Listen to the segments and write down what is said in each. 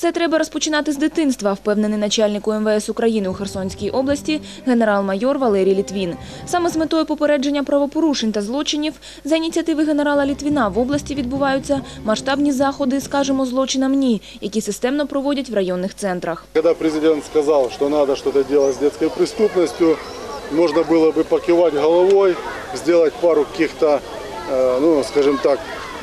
Все треба розпочинати з дитинства, впевнений начальник УМВС України у Херсонській області генерал-майор Валерій Літвін. Саме з метою попередження правопорушень та злочинів за ініціативи генерала Літвіна в області відбуваються масштабні заходи, скажімо, злочинам ні, які системно проводять в районних центрах. Когда президент сказал, что надо что-то делать с детской преступностью, можно было бы покивать головой, сделать пару каких-то, э, ну, скажем так,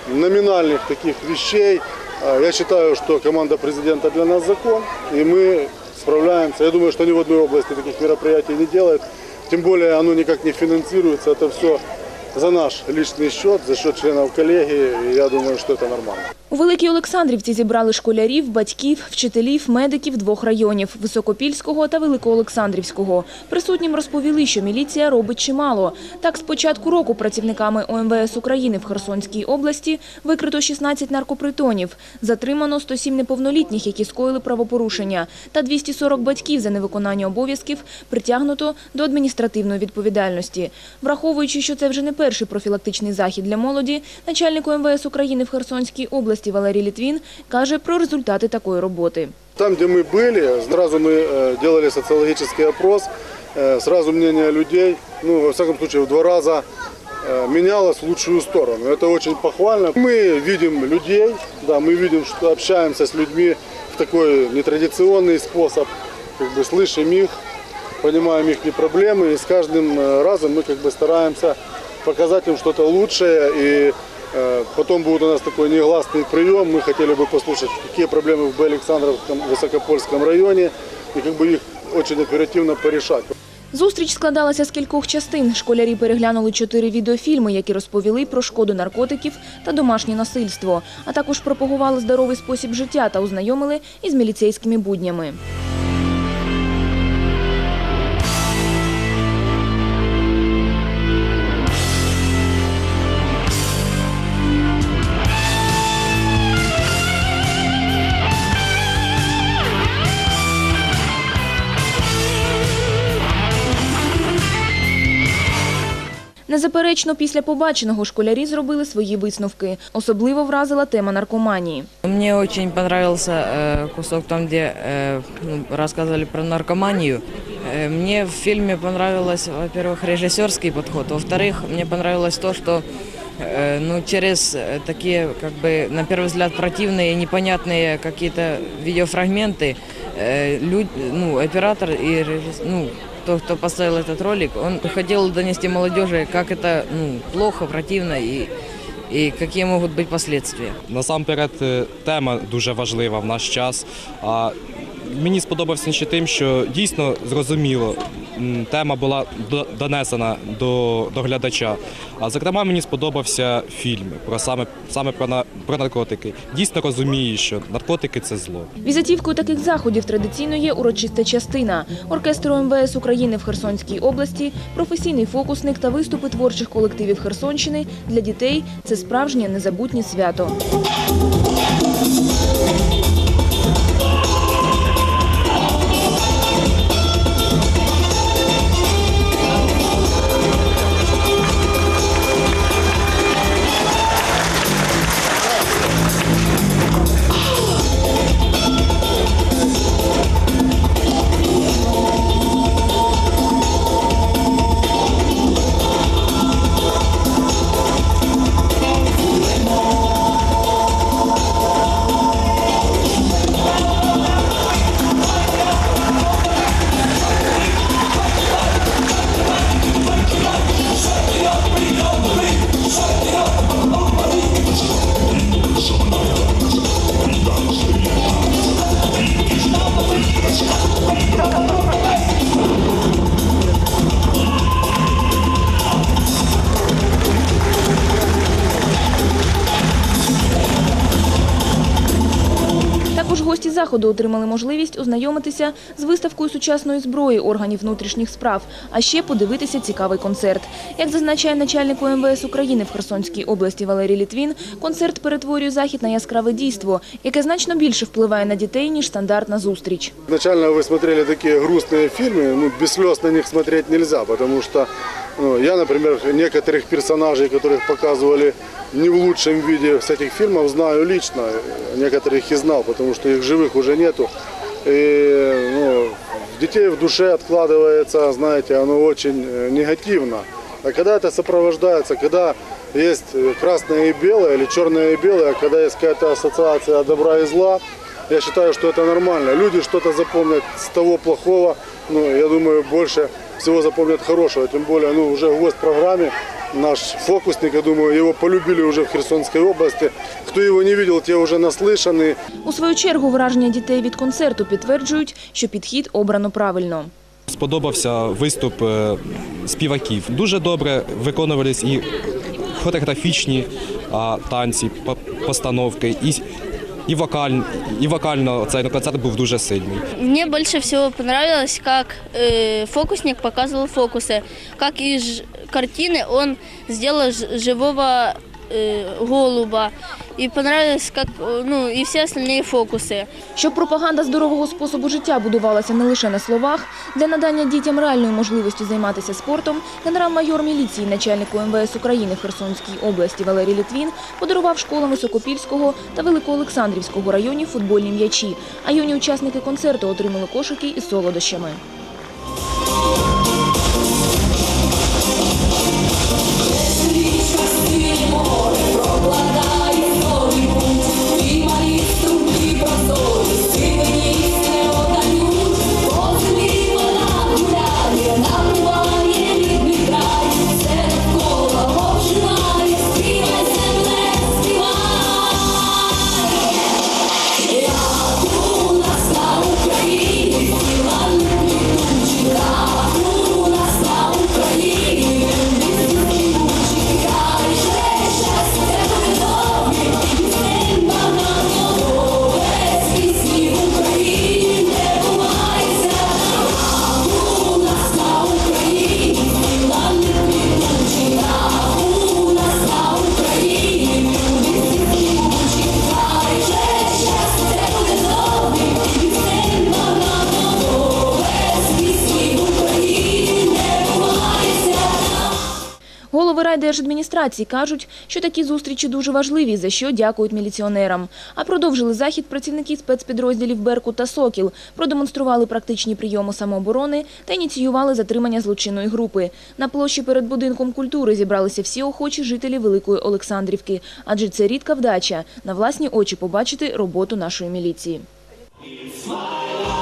номинальных таких вещей. я считаю, что команда президента для нас закон, и мы справляемся. Я думаю, что ни в одной области таких мероприятий не делают. Тем более оно никак не финансируется. Это все за наш личный счет, за счет членов коллегии. Я думаю, что это нормально. У Великій Олександрівці зібрали школярів, батьків, вчителів, медиків двох районів – Високопільського та Великоолександрівського. Присутнім розповіли, що міліція робить чимало. Так, з початку року працівниками ОМВС України в Херсонській області викрито 16 наркопритонів, затримано 107 неповнолітніх, які скоїли правопорушення, та 240 батьків за невиконання обов'язків притягнуто до адміністративної відповідальності. Враховуючи, що це вже не перший профілактичний захід для молоді, начальник ОМВС України в Херсонській області Валерій Літвін каже про результати такої роботи. Там, где мы были, сразу мы э, делали социологический опрос, э, сразу мнение людей, ну, во всяком случае, в два раза э, менялось в лучшую сторону. Это очень похвально. Мы видим людей, да, мы видим, что общаемся с людьми в такой нетрадиционный способ, как бы слышим их, понимаем их проблемы, и с каждым э, разом мы как бы стараемся показать им что-то лучшее, и э, потом будет у нас такой негласный прием, мы хотели бы послушать, какие проблемы в Александровском Высокопольском районе, и как бы их очень оперативно порешать. Зустріч складалася з кількох частин. Школярі переглянули чотири відеофільми, які розповіли про шкоду наркотиків та домашнє насильство, а також пропагували здоровий спосіб життя та ознайомили із міліцейськими буднями. Незаперечно, після побаченого школярі зробили свої висновки. Особливо вразила тема наркоманії. Мне очень понравился э, кусок там, где э, ну, рассказывали про наркоманию. Э, мне в фильме понравилось, во-первых, режиссерский подход, во-вторых, мне понравилось то, что э, ну, через э, такие, как бы, на первый взгляд, противные, непонятные какие-то видеофрагменты, э, люд- ну, оператор и режисс- ну, тот, кто поставил этот ролик, он хотел донести молодежи, как это ну, плохо, противно и, и какие могут быть последствия. Насамперед, е, тема дуже важлива в наш час. А мені сподобався ще тим, що дійсно зрозуміло, м, тема була до- донесена до, до глядача. А зокрема, мені сподобався фільм про саме, саме про, на, про наркотики. Дійсно розуміє, що наркотики це зло. Візитівкою таких заходів традиційно є урочиста частина. Оркестр МВС України в Херсонській області, професійний фокусник та виступи творчих колективів Херсонщини для дітей це справжнє незабутнє свято. заходу отримали можливість ознайомитися з виставкою сучасної зброї органів внутрішніх справ, а ще подивитися цікавий концерт. Як зазначає начальник ОМВС України в Херсонській області Валерій Літвін, концерт перетворює захід на яскраве дійство, яке значно більше впливає на дітей, ніж стандартна зустріч. Изначально вы смотрели такие грустные фильмы, ну, без слез на них смотреть нельзя, потому что Ну, я, например, некоторых персонажей, которых показывали не в лучшем виде с этих фильмов, знаю лично. Некоторых и знал, потому что их живых уже нету. И ну, детей в душе откладывается, знаете, оно очень э, негативно. А когда это сопровождается, когда есть э, красное и белое или черное и белое, когда есть какая-то ассоциация добра и зла, я считаю, что это нормально. Люди что-то запомнят с того плохого, ну, я думаю, больше всего запомнят хорошего. Тем более, ну, уже в программе наш фокусник, я думаю, его полюбили уже в Херсонской области. Кто его не видел, те уже наслышаны. У свою чергу враження дітей від концерту підтверджують, що підхід обрано правильно. Сподобався виступ е, співаків. Дуже добре виконувались і хореографічні танці, по- постановки, і, і, вокаль, і вокально цей концерт був дуже сильний. Мне больше всего понравилось, как э, фокусник показывал фокусы, как из картины он сделал ж- живого э, голуба. И понравилось, как э, ну и все остальные фокусы. Щоб пропаганда здорового способу життя будувалася не лише на словах, для надання дітям реальної можливості займатися спортом, генерал-майор міліції, начальнику МВС України в Херсонській області Валерій Літвін подарував школам Високопільського та Великоолександрівського районів футбольні м'ячі, а юні учасники концерту отримали кошики із солодощами. Голови райдержадміністрації кажуть, що такі зустрічі дуже важливі, за що дякують міліціонерам. А продовжили захід працівники спецпідрозділів «Беркут» та «Сокіл», продемонстрували практичні прийоми самооборони та ініціювали затримання злочинної групи. На площі перед будинком культури зібралися всі охочі жителі Великої Олександрівки, адже це рідка вдача – на власні очі побачити роботу нашої міліції. Валерій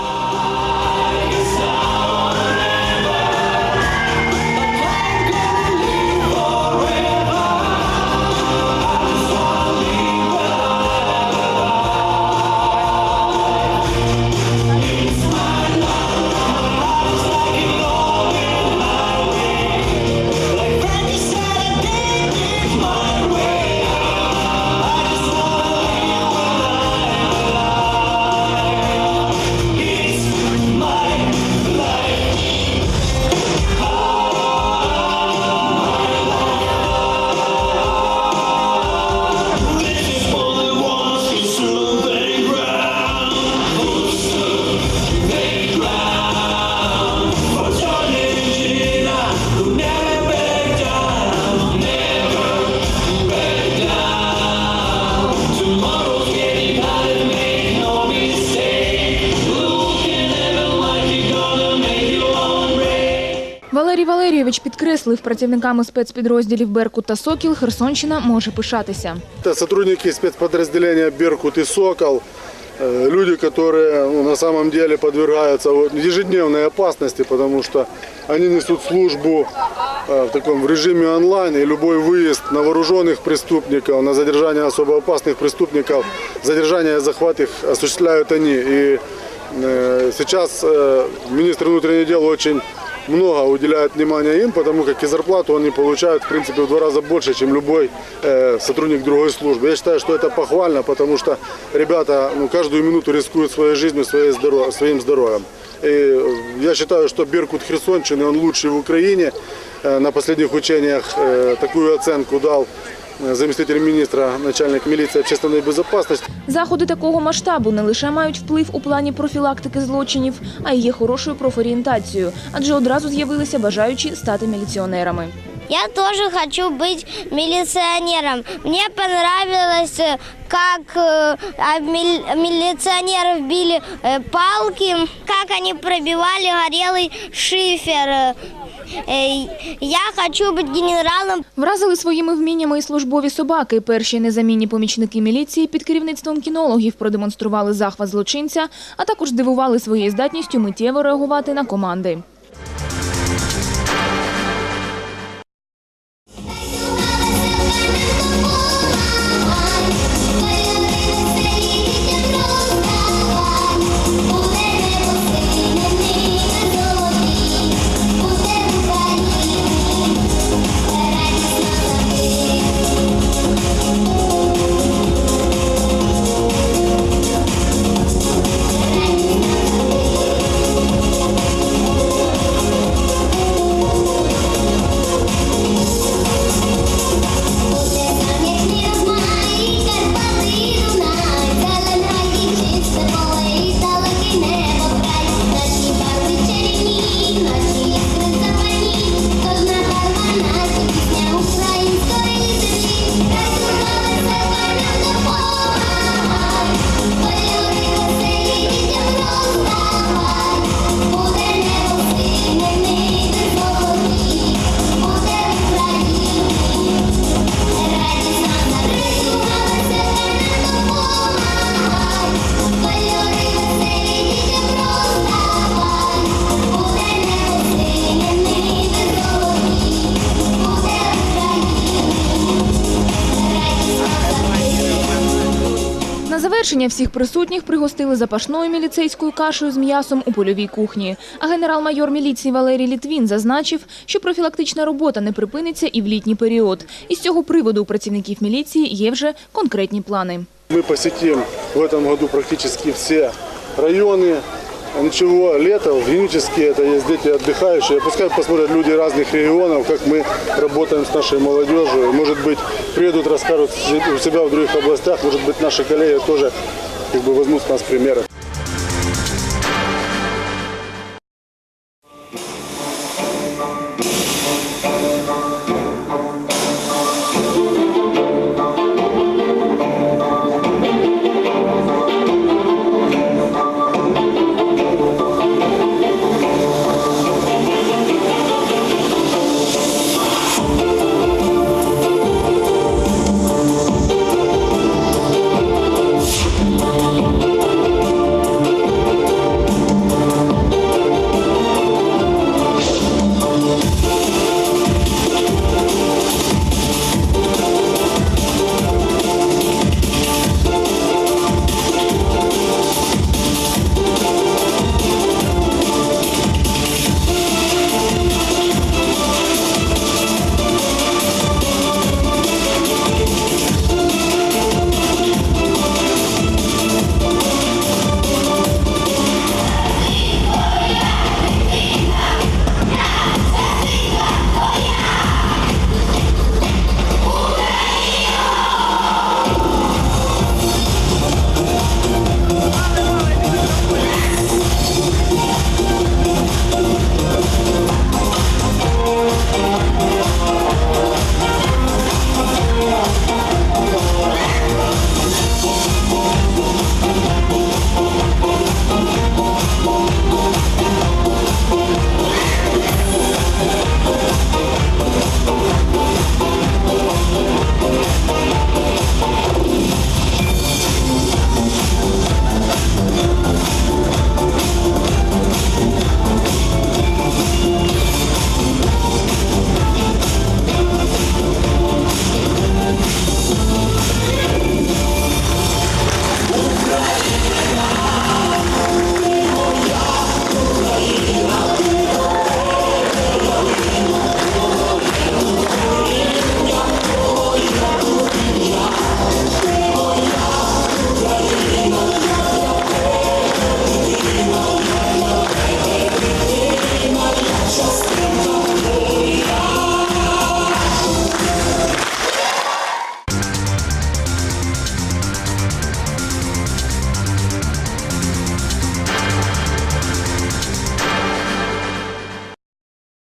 Валерійович підкреслив, працівниками спецпідрозділів «Беркут» та «Сокіл» Херсонщина може пишатися. Это сотрудники спецподразделения «Беркут» и «Сокол». Э, Люди, которые ну, на самом деле подвергаются вот ежедневной опасности, потому что они несут службу э, в таком в режиме онлайн, и любой выезд на вооруженных преступников, на задержание особо опасных преступников, задержание и захват их осуществляют они. И э, сейчас э, министр внутренних дел очень много уделяет внимания им, потому как и зарплату они получают, в принципе, в два раза больше, чем любой э, сотрудник другой службы. Я считаю, что это похвально, потому что ребята ну, каждую минуту рискуют своей жизнью, своей здоровьем, своим здоровьем. И э, я считаю, что Беркут Херсонщины, он лучший в Украине. Э, на последних учениях э, такую оценку дал э, заместитель министра, начальник милиции общественной безопасности. Заходи такого масштабу не лише мають вплив у плані профілактики злочинів, а й є хорошою профорієнтацією, адже одразу з'явилися бажаючі стати міліціонерами. Я тоже хочу быть милиционером. Мне понравилось, э, как э, а, мил- милиционеров били э, палки, как они пробивали горелый шифер. Э, э, Я хочу быть генералом. Вразили своїми вміннями і службові собаки. Перші незамінні помічники міліції під керівництвом кінологів продемонстрували захват злочинця, а також здивували своєю здатністю миттєво реагувати на команди. На завершення всіх присутніх пригостили запашною міліцейською кашею з м'ясом у польовій кухні. А генерал-майор міліції Валерій Літвін зазначив, що профілактична робота не припиниться і в літній період. І з цього приводу у працівників міліції є вже конкретні плани. Мы посетим в этом году практически все районы. Ничего, лето, генически это есть дети отдыхающие. Пускай посмотрят люди разных регионов, как мы работаем с нашей молодежью. Может быть, приедут, расскажут у себя в других областях. Может быть, наши коллеги тоже как бы, возьмут с нас примеры.